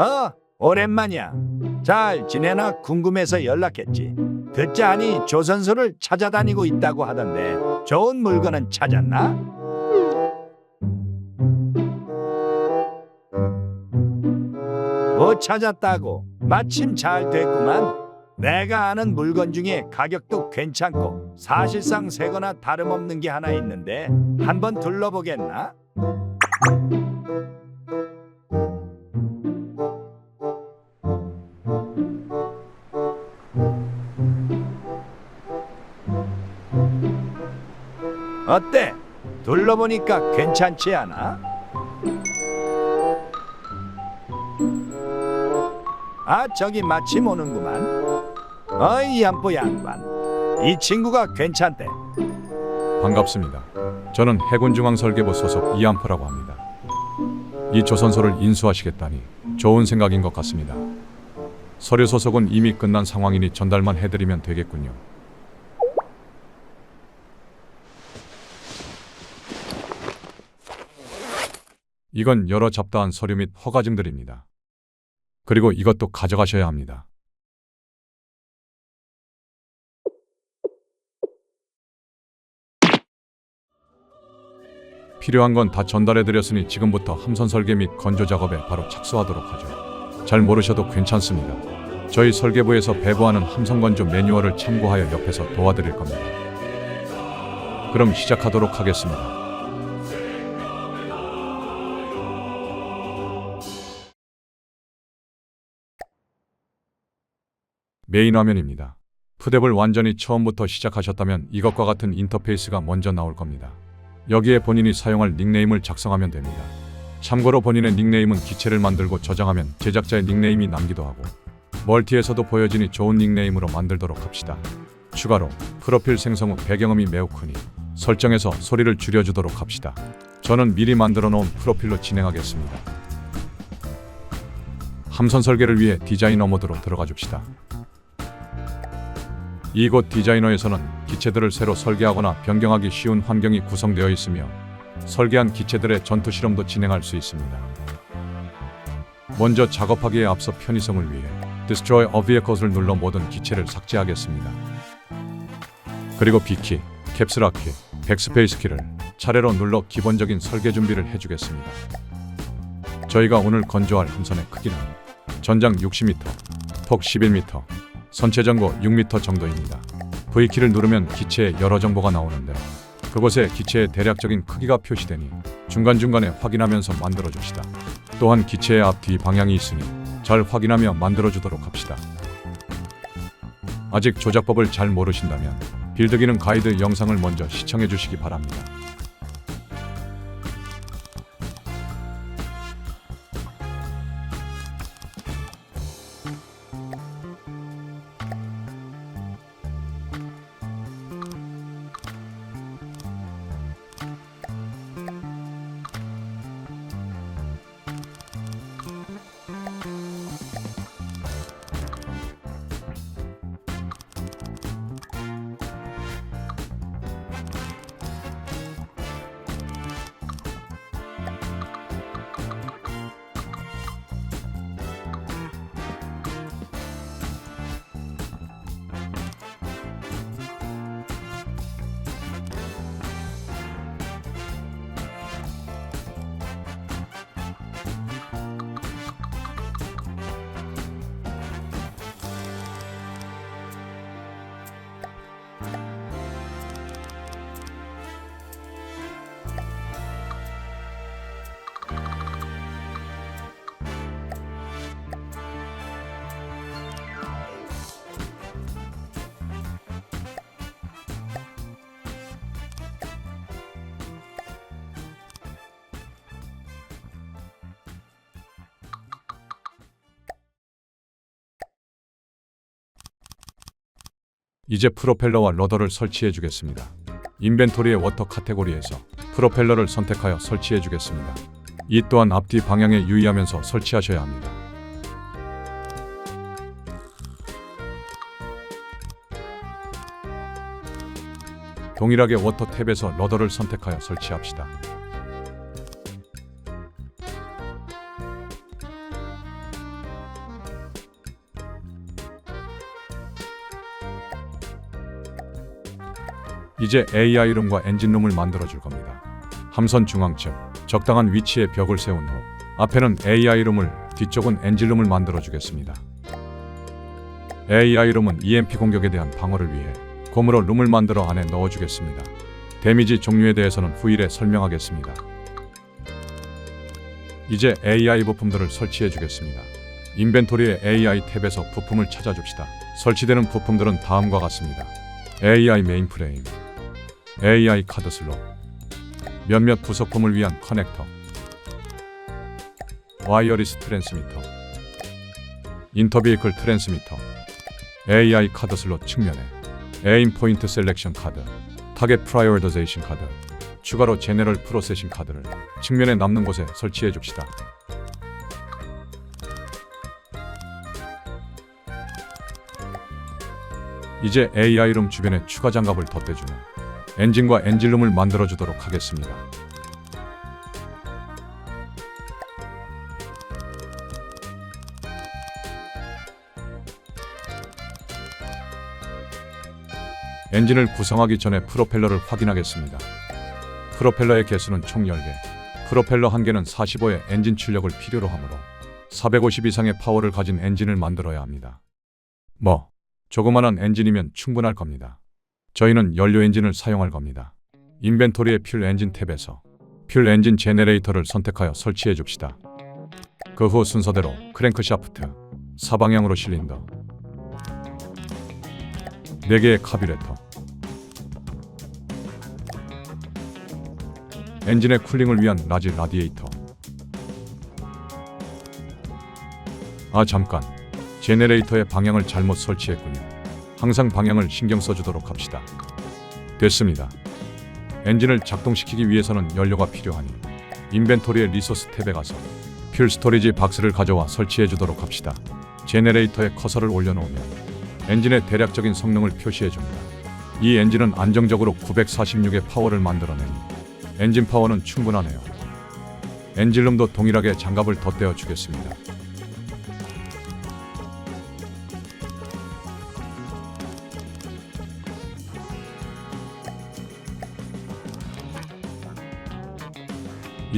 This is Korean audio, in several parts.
어, 오랜만이야. 잘 지내나 궁금해서 연락했지. 듣자 하니 조선소를 찾아다니고 있다고 하던데 좋은 물건은 찾았나? 뭐 찾았다고? 마침 잘 됐구만. 내가 아는 물건 중에 가격도 괜찮고 사실상 새거나 다름없는 게 하나 있는데 한번 둘러보겠나? 어때? 둘러보니까 괜찮지 않아? 아 저기 마침 오는구만 어이 양보 양반 이 친구가 괜찮대 반갑습니다. 저는 해군중앙설계부 소속 이암프라고 합니다. 이 조선소를 인수하시겠다니 좋은 생각인 것 같습니다. 서류 소속은 이미 끝난 상황이니 전달만 해드리면 되겠군요. 이건 여러 잡다한 서류 및 허가증들입니다. 그리고 이것도 가져가셔야 합니다. 필요한 건 다 전달해 드렸으니 지금부터 함선 설계 및 건조 작업에 바로 착수하도록 하죠. 잘 모르셔도 괜찮습니다. 저희 설계부에서 배부하는 함선 건조 매뉴얼을 참고하여 옆에서 도와드릴 겁니다. 그럼 시작하도록 하겠습니다. 메인 화면입니다. 푸뎁을 완전히 처음부터 시작하셨다면 이것과 같은 인터페이스가 먼저 나올 겁니다. 여기에 본인이 사용할 닉네임을 작성하면 됩니다. 참고로 본인의 닉네임은 기체를 만들고 저장하면 제작자의 닉네임이 남기도 하고 멀티에서도 보여지니 좋은 닉네임으로 만들도록 합시다. 추가로 프로필 생성 후 배경음이 매우 크니 설정에서 소리를 줄여주도록 합시다. 저는 미리 만들어 놓은 프로필로 진행하겠습니다. 함선 설계를 위해 디자이너 모드로 들어가 줍시다. 이곳 디자이너에서는 기체들을 새로 설계하거나 변경하기 쉬운 환경이 구성되어 있으며 설계한 기체들의 전투 실험도 진행할 수 있습니다. 먼저 작업하기에 앞서 편의성을 위해 Destroy a Vehicles를 눌러 모든 기체를 삭제하겠습니다. 그리고 B키, 캡슐 키, 백스페이스 키를 차례로 눌러 기본적인 설계 준비를 해주겠습니다. 저희가 오늘 건조할 함선의 크기는 전장 60m, 폭 11m, 선체 전고 6m 정도입니다. V키를 누르면 기체의 여러 정보가 나오는데 그곳에 기체의 대략적인 크기가 표시되니 중간중간에 확인하면서 만들어 줍시다. 또한 기체의 앞뒤 방향이 있으니 잘 확인하며 만들어 주도록 합시다. 아직 조작법을 잘 모르신다면 빌드 기능 가이드 영상을 먼저 시청해 주시기 바랍니다. 이제 프로펠러와 러더를 설치해 주겠습니다. 인벤토리의 워터 카테고리에서 프로펠러를 선택하여 설치해 주겠습니다. 이 또한 앞뒤 방향에 유의하면서 설치하셔야 합니다. 동일하게 워터 탭에서 러더를 선택하여 설치합시다. 이제 AI룸과 엔진룸을 만들어 줄 겁니다. 함선 중앙측 적당한 위치에 벽을 세운 후 앞에는 AI룸을 뒤쪽은 엔진룸을 만들어 주겠습니다. AI룸은 EMP 공격에 대한 방어를 위해 곰으로 룸을 만들어 안에 넣어 주겠습니다. 데미지 종류에 대해서는 후일에 설명하겠습니다. 이제 AI 부품들을 설치해 주겠습니다. 인벤토리의 AI 탭에서 부품을 찾아줍시다. 설치되는 부품들은 다음과 같습니다. AI 메인프레임, AI 카드 슬롯, 몇몇 부속품을 위한 커넥터, 와이어리스 트랜스미터, 인터비이클 트랜스미터, AI 카드 슬롯 측면에 에임 포인트 셀렉션 카드, 타겟 프라이어리제이션 카드, 추가로 제네럴 프로세싱 카드를 측면에 남는 곳에 설치해 줍시다. 이제 AI룸 주변에 추가 장갑을 덧대주며 엔진과 엔진룸을 만들어 주도록 하겠습니다. 엔진을 구성하기 전에 프로펠러를 확인하겠습니다. 프로펠러의 개수는 총 10개, 프로펠러 1개는 45의 엔진 출력을 필요로 하므로 450 이상의 파워를 가진 엔진을 만들어야 합니다. 뭐, 조그만한 엔진이면 충분할 겁니다. 저희는 연료 엔진을 사용할 겁니다. 인벤토리의 퓨ል 엔진 탭에서 퓨ል 엔진 제네레이터를 선택하여 설치해 줍시다. 그 후 순서대로 크랭크 샤프트, 사방향으로 실린더, 4개의 카뷰레터, 엔진의 쿨링을 위한 라지 라디에이터. 아 잠깐, 제네레이터의 방향을 잘못 설치했군요. 항상 방향을 신경 써주도록 합시다. 됐습니다. 엔진을 작동시키기 위해서는 연료가 필요하니 인벤토리의 리소스 탭에 가서 퓨ል 스토리지 박스를 가져와 설치해 주도록 합시다. 제네레이터에 커서를 올려놓으면 엔진의 대략적인 성능을 표시해 줍니다. 이 엔진은 안정적으로 946의 파워를 만들어내니 엔진 파워는 충분하네요. 엔진룸도 동일하게 장갑을 덧대어 주겠습니다.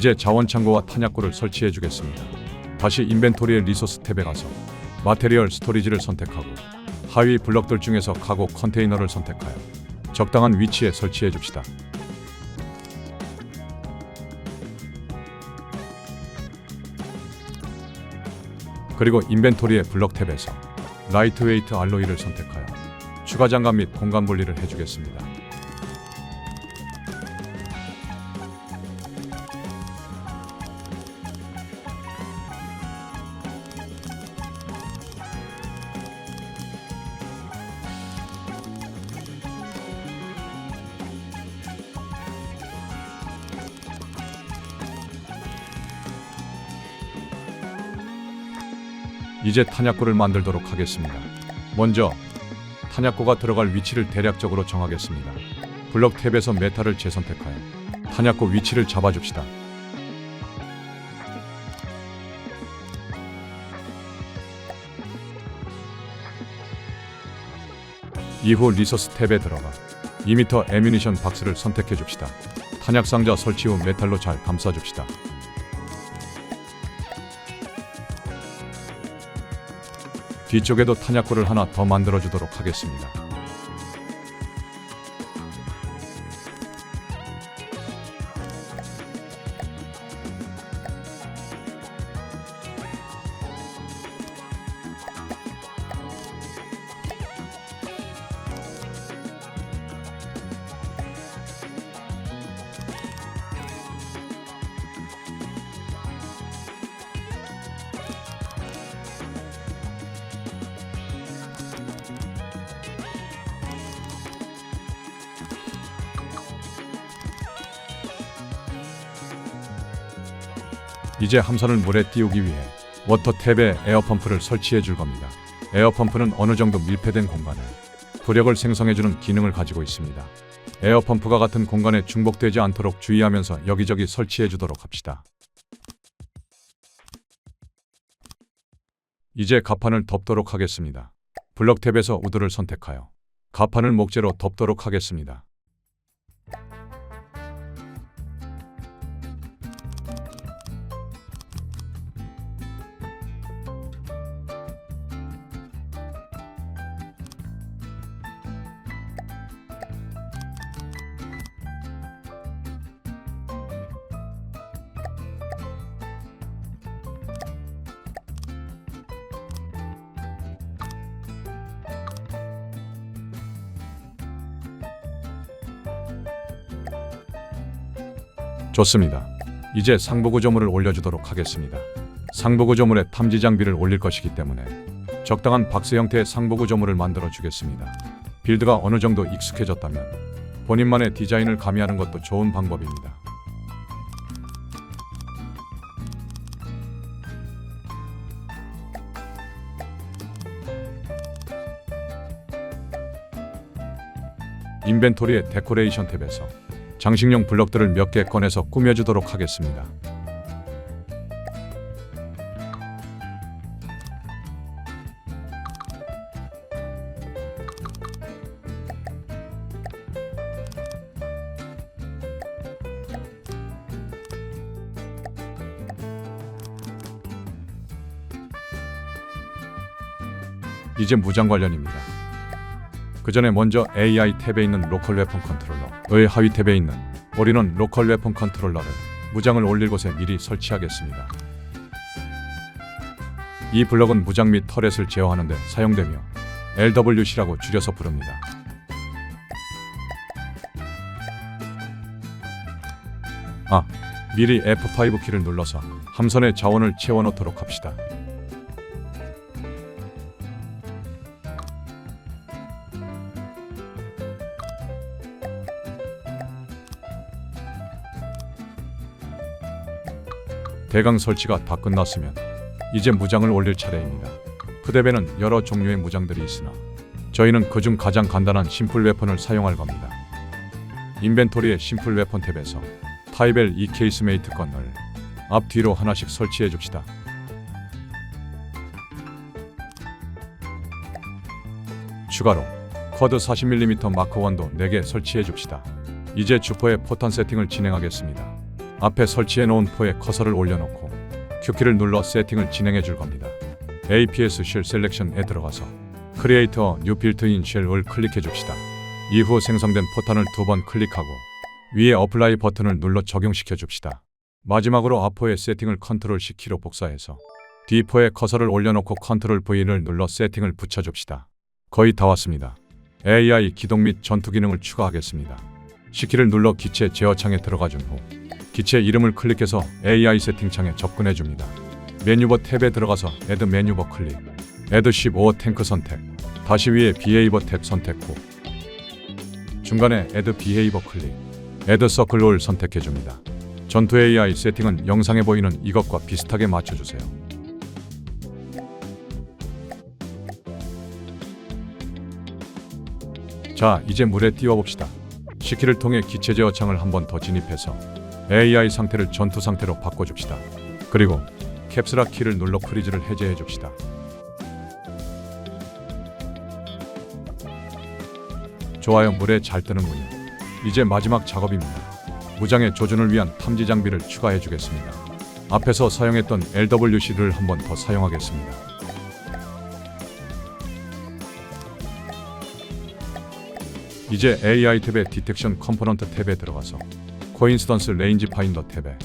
이제 자원 창고와 탄약고를 설치해 주겠습니다. 다시 인벤토리의 리소스 탭에 가서 마테리얼 스토리지를 선택하고 하위 블럭들 중에서 카고 컨테이너를 선택하여 적당한 위치에 설치해 줍시다. 그리고 인벤토리의 블럭 탭에서 라이트웨이트 알로이를 선택하여 추가 장갑 및 공간 분리를 해주겠습니다. 이제 탄약고를 만들도록 하겠습니다. 먼저 탄약고가 들어갈 위치를 대략적으로 정하겠습니다. 블럭 탭에서 메탈을 재선택하여 탄약고 위치를 잡아줍시다. 이후 리소스 탭에 들어가 2m 애뮤니션 박스를 선택해 줍시다. 탄약 상자 설치 후 메탈로 잘 감싸 줍시다. 뒤쪽에도 탄약고를 하나 더 만들어 주도록 하겠습니다. 이제 함선을 물에 띄우기 위해 워터 탭에 에어펌프를 설치해 줄 겁니다. 에어펌프는 어느 정도 밀폐된 공간에 부력을 생성해 주는 기능을 가지고 있습니다. 에어펌프가 같은 공간에 중복되지 않도록 주의하면서 여기저기 설치해 주도록 합시다. 이제 가판을 덮도록 하겠습니다. 블럭 탭에서 우드를 선택하여 가판을 목재로 덮도록 하겠습니다. 좋습니다. 이제 상부 구조물을 올려주도록 하겠습니다. 상부 구조물에 탐지 장비를 올릴 것이기 때문에 적당한 박스 형태의 상부 구조물을 만들어 주겠습니다. 빌드가 어느 정도 익숙해졌다면 본인만의 디자인을 가미하는 것도 좋은 방법입니다. 인벤토리의 데코레이션 탭에서 장식용 블럭들을 몇 개 꺼내서 꾸며주도록 하겠습니다. 이제 무장 관련입니다. 그 전에 먼저 AI 탭에 있는 로컬 웨폰 컨트롤러의 하위 탭에 있는 올인원 로컬 웨폰 컨트롤러를 무장을 올릴 곳에 미리 설치하겠습니다. 이 블럭은 무장 및 터렛을 제어하는 데 사용되며 LWC라고 줄여서 부릅니다. 아, 미리 F5 키를 눌러서 함선의 자원을 채워넣도록 합시다. 대강 설치가 다 끝났으면 이제 무장을 올릴 차례입니다. 푸대배는 여러 종류의 무장들이 있으나 저희는 그중 가장 간단한 심플 웨폰을 사용할 겁니다. 인벤토리의 심플 웨폰 탭에서 타이벨 이 케이스메이트 건을 앞뒤로 하나씩 설치해 줍시다. 추가로 쿼드 40mm 마크 원도 4개 설치해 줍시다. 이제 주포의 포탄 세팅을 진행하겠습니다. 앞에 설치해 놓은 포에 커서를 올려놓고 Q키를 눌러 세팅을 진행해 줄 겁니다. APS 쉘 셀렉션에 들어가서 크리에이터 뉴 빌트인 쉘을 클릭해 줍시다. 이후 생성된 포탄을 두 번 클릭하고 위에 어플라이 버튼을 눌러 적용시켜 줍시다. 마지막으로 아포의 세팅을 컨트롤 C 키로 복사해서 D4에 커서를 올려놓고 컨트롤 V를 눌러 세팅을 붙여줍시다. 거의 다 왔습니다. AI 기동 및 전투 기능을 추가하겠습니다. C키를 눌러 기체 제어창에 들어가 준후 기체 이름을 클릭해서 AI 세팅창에 접근해 줍니다. 메뉴버 탭에 들어가서 Add 메뉴버 클릭, Add 15 탱크 선택, 다시 위에 비헤이버 탭 선택 후 중간에 Add 비헤이버 클릭, Add 서클 롤 선택해 줍니다. 전투 AI 세팅은 영상에 보이는 이것과 비슷하게 맞춰주세요. 자, 이제 물에 띄워봅시다. 시키를 통해 기체 제어창을 한 번 더 진입해서 AI 상태를 전투 상태로 바꿔줍시다. 그리고 캡스락 키를 눌러 프리즈를 해제해 줍시다. 좋아요, 물에 잘 뜨는군요. 이제 마지막 작업입니다. 무장의 조준을 위한 탐지 장비를 추가해 주겠습니다. 앞에서 사용했던 LWC를 한번 더 사용하겠습니다. 이제 AI 탭의 디텍션 컴포넌트 탭에 들어가서 코인스던스 레인지 파인더 탭에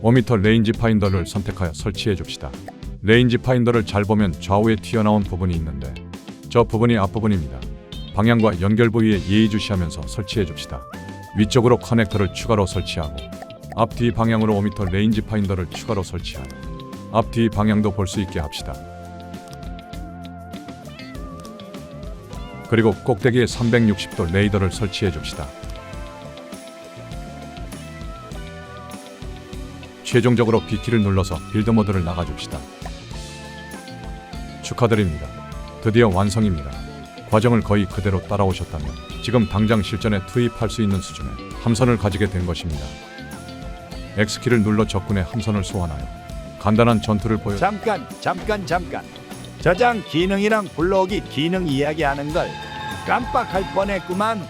5m 레인지 파인더를 선택하여 설치해 줍시다. 레인지 파인더를 잘 보면 좌우에 튀어나온 부분이 있는데 저 부분이 앞부분입니다. 방향과 연결 부위에 예의주시하면서 설치해 줍시다. 위쪽으로 커넥터를 추가로 설치하고 앞뒤 방향으로 5m 레인지 파인더를 추가로 설치하여 앞뒤 방향도 볼 수 있게 합시다. 그리고 꼭대기에 360도 레이더를 설치해 줍시다. 최종적으로 B키를 눌러서 빌드 모드를 나가줍시다. 축하드립니다. 드디어 완성입니다. 과정을 거의 그대로 따라오셨다면 지금 당장 실전에 투입할 수 있는 수준의 함선을 가지게 된 것입니다. X키를 눌러 적군의 함선을 소환하여 간단한 전투를 보여 잠깐 잠깐 잠깐 저장 기능이랑 불러오기 기능 이야기하는 걸 깜빡할 뻔했구만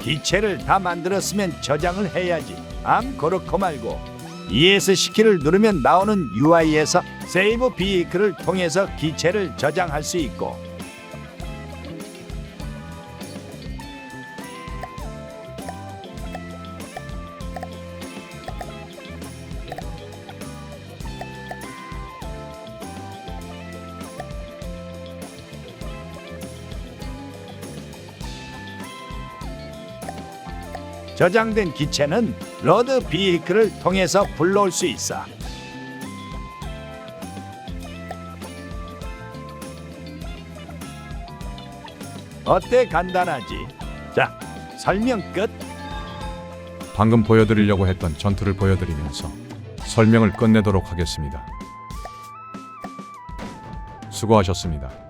기체를 다 만들었으면 저장을 해야지 암 그렇고 말고 ES 키를 누르면 나오는 UI에서 세이브 비이크를 통해서 기체를 저장할 수 있고 저장된 기체는 로드 비이크를 통해서 불러올 수 있어. 어때 간단하지? 자, 설명 끝. 방금 보여드리려고 했던 전투를 보여드리면서 설명을 끝내도록 하겠습니다. 수고하셨습니다.